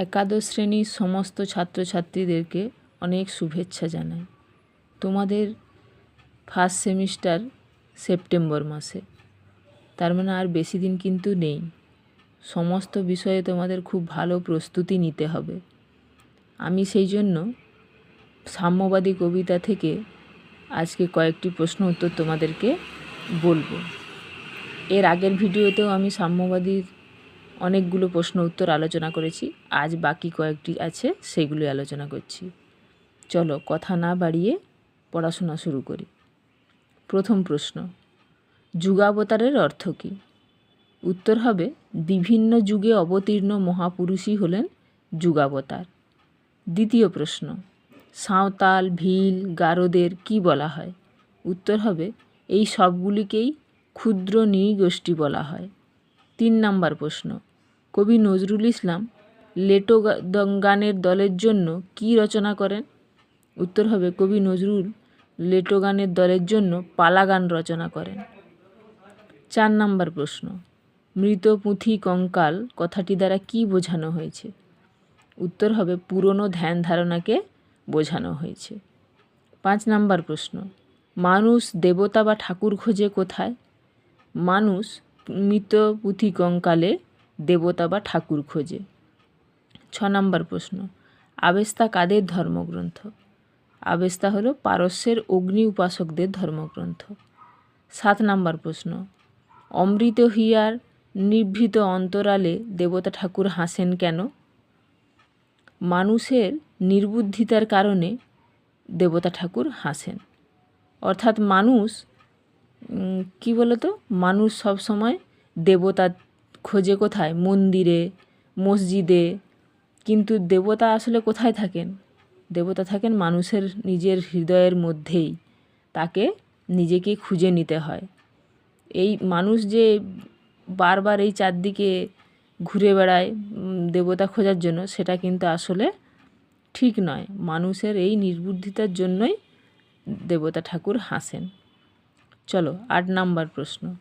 একাদশ শ্রেণির সমস্ত ছাত্রছাত্রীদেরকে অনেক শুভেচ্ছা জানাই। তোমাদের ফার্স্ট সেমিস্টার সেপ্টেম্বর মাসে। তার মানে আর বেশি দিন কিন্তু নেই। সমস্ত বিষয়ে তোমাদের খুব ভালো প্রস্তুতি নিতে হবে। আমি সেই জন্য সাম্যবাদী কবিতা থেকে আজকে কয়েকটি প্রশ্ন উত্তর তোমাদেরকে বলব। এর আগের ভিডিওতেও আমি সাম্যবাদীর অনেকগুলো প্রশ্ন উত্তর আলোচনা করেছি। আজ বাকি কয়েকটি আছে সেগুলি আলোচনা করছি। চলো কথা না বাড়িয়ে পড়াশোনা শুরু করি। প্রথম প্রশ্ন, যুগাবতারের অর্থ কী? উত্তর হবে, বিভিন্ন যুগে অবতীর্ণ মহাপুরুষই হলেন যুগাবতার। দ্বিতীয় প্রশ্ন, সাঁওতাল, ভিল, গারোদের কি বলা হয়? উত্তর হবে, এই সবগুলিকেই ক্ষুদ্র নৃগোষ্ঠী বলা হয়। তিন নাম্বার প্রশ্ন কবি নজরুল ইসলাম লেটো গানের দলের জন্য কি রচনা করেন? উত্তর হবে কবি নজরুল লেটো গানের দলের জন্য পালা গান রচনা করেন। চার নাম্বার প্রশ্ন, মৃত পুঁথি কঙ্কাল কথাটি দ্বারা কি বোঝানো হয়েছে? উত্তর হবে পুরনো ধ্যান ধারণাকে বোঝানো হয়েছে। পাঁচ নাম্বার প্রশ্ন, মানুষ, দেবতা বা ঠাকুর খোঁজে কোথায়? মানুষ মৃত পুঁথি কঙ্কালে দেবতা বা ঠাকুর খোঁজে। ছ নম্বর প্রশ্ন, আবেস্তা কাদের ধর্মগ্রন্থ? আবেস্তা হলো পারস্যের অগ্নি উপাসকদের ধর্মগ্রন্থ। সাত নম্বর প্রশ্ন, অমৃত হিয়ার নিভৃত অন্তরালে দেবতা ঠাকুর হাসেন কেন? মানুষের নির্বুদ্ধিতার কারণে দেবতা ঠাকুর হাসেন। অর্থাৎ মানুষ কি বলতো? মানুষ সব সময় দেবতা খোঁজে কোথায়? মন্দিরে, মসজিদে। কিন্তু দেবতা আসলে কোথায় থাকেন? দেবতা থাকেন মানুষের নিজের হৃদয়ের মধ্যেই। তাকে নিজেকে খুঁজে নিতে হয়। এই মানুষ যে বারবার এই চারদিকে ঘুরে বেড়ায় দেবতা খোঁজার জন্য, সেটা কিন্তু আসলে ঠিক নয়। মানুষের এই নির্বুদ্ধিতার জন্যই দেবতা ঠাকুর হাসেন। চলো, আট নাম্বার প্রশ্ন।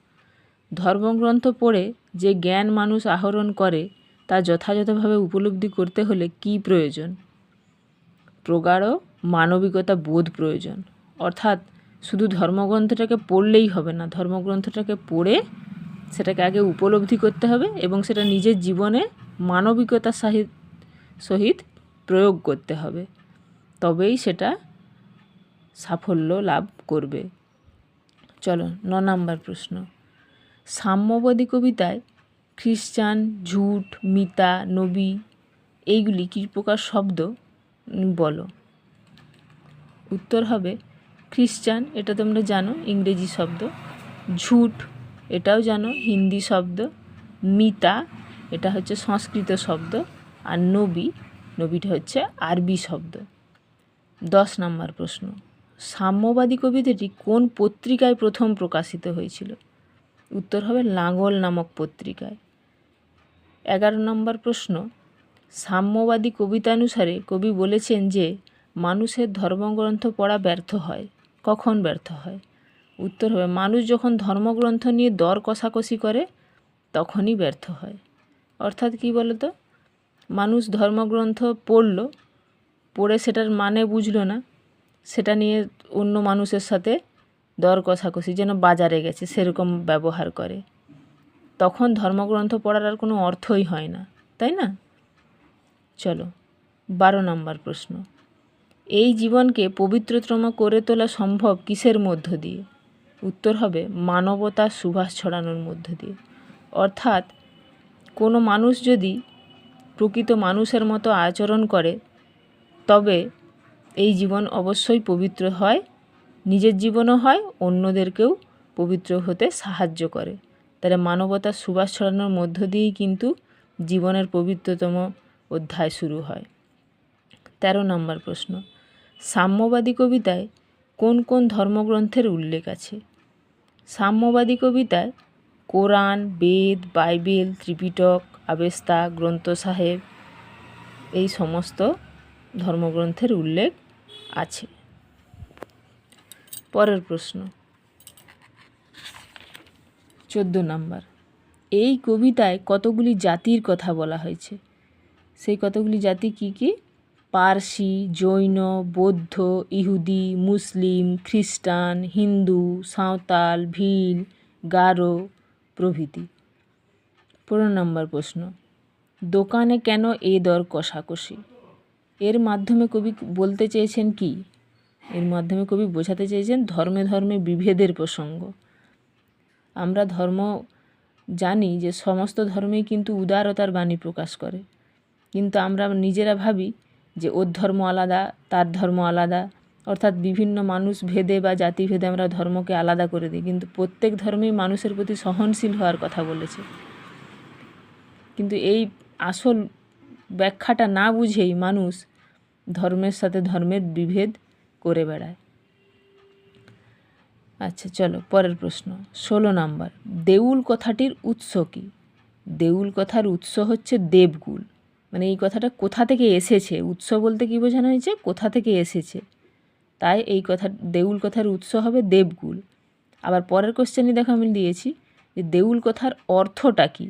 ধর্মগ্রন্থ পড়ে যে জ্ঞান মানুষ আহরণ করে, তা যথাযথভাবে উপলব্ধি করতে হলে কি প্রয়োজন? প্রগাঢ় মানবিকতা বোধ প্রয়োজন। অর্থাৎ শুধু ধর্মগ্রন্থটাকে পড়লেই হবে না, ধর্মগ্রন্থটাকে পড়ে সেটাকে আগে উপলব্ধি করতে হবে এবং সেটা নিজের জীবনে মানবিকতার সাহিত, সহিত প্রয়োগ করতে হবে। তবেই সেটা সাফল্য লাভ করবে। চলো, ন নাম্বার প্রশ্ন। সাম্যবাদী কবিতায় খ্রিস্টান ঝুট, মিতা, নবী এইগুলি কী প্রকার শব্দ? বলো। উত্তর হবে খ্রিস্টান এটা তোমরা জানো, ইংরেজি শব্দ। ঝুট, এটাও জানো, হিন্দি শব্দ। মিতা, এটা হচ্ছে সংস্কৃত শব্দ। আর নবী, নবীটা হচ্ছে আরবি শব্দ। দশ নম্বর প্রশ্ন। সাম্যবাদী কবিতাটি কোন পত্রিকায় প্রথম প্রকাশিত হয়েছিল? উত্তর হবে লাঙ্গল নামক পত্রিকায়। এগারো নম্বর প্রশ্ন, সাম্যবাদী কবিতানুসারে কবি বলেছেন যে, মানুষের ধর্মগ্রন্থ পড়া ব্যর্থ হয়, কখন ব্যর্থ হয়? উত্তর হবে, মানুষ যখন ধর্মগ্রন্থ নিয়ে দর কষাকষি করে, তখনই ব্যর্থ হয়। অর্থাৎ কী বলতো? মানুষ ধর্মগ্রন্থ পড়ল, পড়ে সেটার মানে বুঝলো না, সেটা নিয়ে অন্য মানুষের সাথে দর কষাকষি যেন বাজারে গেছে সেরকম ব্যবহার করে। তখন ধর্মগ্রন্থ পড়ার আর কোনো অর্থই হয় না, তাই না? চলো, বারো নম্বর প্রশ্ন। এই জীবনকে পবিত্রতম করে তোলা সম্ভব কিসের মধ্য দিয়ে? উত্তর হবে মানবতার সুভাষ ছড়ানোর মধ্য দিয়ে। অর্থাৎ, কোনো মানুষ যদি প্রকৃত মানুষের মতো আচরণ করে, তবে এই জীবন অবশ্যই পবিত্র হয় নিজের জীবনও হয়, অন্যদেরকেও পবিত্র হতে সাহায্য করে। তাহলে মানবতার সুবাস ছড়ানোর মধ্য দিয়েই কিন্তু জীবনের পবিত্রতম অধ্যায় শুরু হয়। তেরো নম্বর প্রশ্ন। সাম্যবাদী কবিতায় কোন কোন ধর্মগ্রন্থের উল্লেখ আছে? সাম্যবাদী কবিতায় কোরআন, বেদ, বাইবেল, ত্রিপিটক, আবেস্তা, গ্রন্থ সাহেব, এই সমস্ত ধর্মগ্রন্থের উল্লেখ আছে। পরের প্রশ্ন। চোদ্দ নাম্বার। এই কবিতায় কতগুলি জাতির কথা বলা হয়েছে? সেই কতগুলি জাতি কি কি? পার্সি, জৈন, বৌদ্ধ, ইহুদি, মুসলিম, খ্রিস্টান, হিন্দু, সাঁওতাল, ভিল, গারো প্রভৃতি। পনেরো নম্বর প্রশ্ন। দোকানে কেন এ দর কষাকষি? এর মাধ্যমে কবি বলতে চেয়েছেন কি? এর মাধ্যমে কবি বোঝাতে চেয়েছেন ধর্মে ধর্মে বিভেদের প্রসঙ্গ। আমরা ধর্ম জানি যে সমস্ত ধর্মেই কিন্তু উদারতার বাণী প্রকাশ করে। কিন্তু আমরা নিজেরা ভাবি যে ওর ধর্ম আলাদা, তার ধর্ম আলাদা। অর্থাৎ বিভিন্ন মানুষ ভেদে বা জাতি ভেদে আমরা ধর্মকে আলাদা করে দিই। কিন্তু প্রত্যেক ধর্মেই মানুষের প্রতি সহনশীল হওয়ার কথা বলেছে। কিন্তু এই আসল ব্যাখ্যাটা না বুঝেই মানুষ ধর্মের সাথে ধর্মের বিভেদ করে বেড়ায়। আচ্ছা চলো, পরের প্রশ্ন। ষোলো নাম্বার, দেউল কথাটির উৎস কী? দেউল কথার উৎস হচ্ছে দেবগুল। মানে এই কথাটা কোথা থেকে এসেছে? উৎস বলতে কী বোঝানো হয়েছে? কোথা থেকে এসেছে? তাই এই কথা, দেউল কথার উৎস হবে দেবগুল। আবার পরের কোশ্চেনই দেখো আমি দিয়েছি, যে দেউল কথার অর্থটা কী?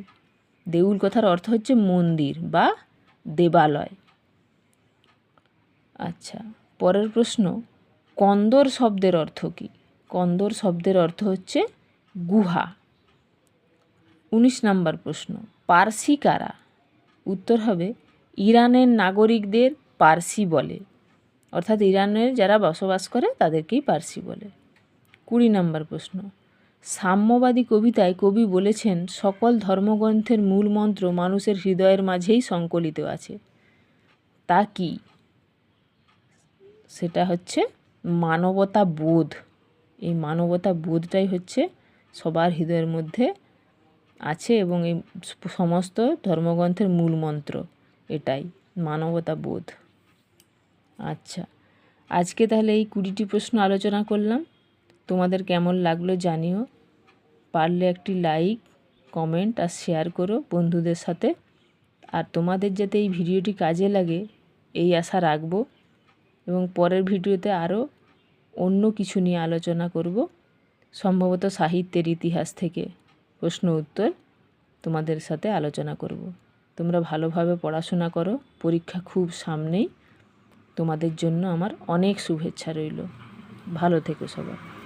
দেউল কথার অর্থ হচ্ছে মন্দির বা দেবালয়। আচ্ছা পরের প্রশ্ন, কন্দর শব্দের অর্থ কী? কন্দর শব্দের অর্থ হচ্ছে গুহা। উনিশ নম্বর প্রশ্ন, পার্সি কারা? উত্তর হবে, ইরানের নাগরিকদের পার্সি বলে। অর্থাৎ ইরানের যারা বসবাস করে তাদেরকেই পার্সি বলে। কুড়ি নম্বর প্রশ্ন, সাম্যবাদী কবিতায় কবি বলেছেন, সকল ধর্মগ্রন্থের মূল মন্ত্র মানুষের হৃদয়ের মাঝেই সংকলিত আছে। তা কি? সেটা হচ্ছে মানবতা বোধ। এই মানবতা বোধটাই হচ্ছে সবার হৃদয়ের মধ্যে আছে এবং এই সমস্ত ধর্মগ্রন্থের মূল মন্ত্র এটাই, মানবতা বোধ। আচ্ছা আজকে তাহলে এই কুড়িটি প্রশ্ন আলোচনা করলাম। তোমাদের কেমন লাগল জানিও। পারলে একটি লাইক, কমেন্ট আর শেয়ার করো বন্ধুদের সাথে। আর তোমাদের যাতে এই ভিডিওটি কাজে লাগে, এই আশা রাখব। এবং পরের ভিডিওতে আরও অন্য কিছু নিয়ে আলোচনা করব। সম্ভবত সাহিত্যের ইতিহাস থেকে প্রশ্ন উত্তর তোমাদের সাথে আলোচনা করব। তোমরা ভালোভাবে পড়াশোনা করো, পরীক্ষা খুব সামনেই। তোমাদের জন্য আমার অনেক শুভেচ্ছা রইল। ভালো থেকো সবাই।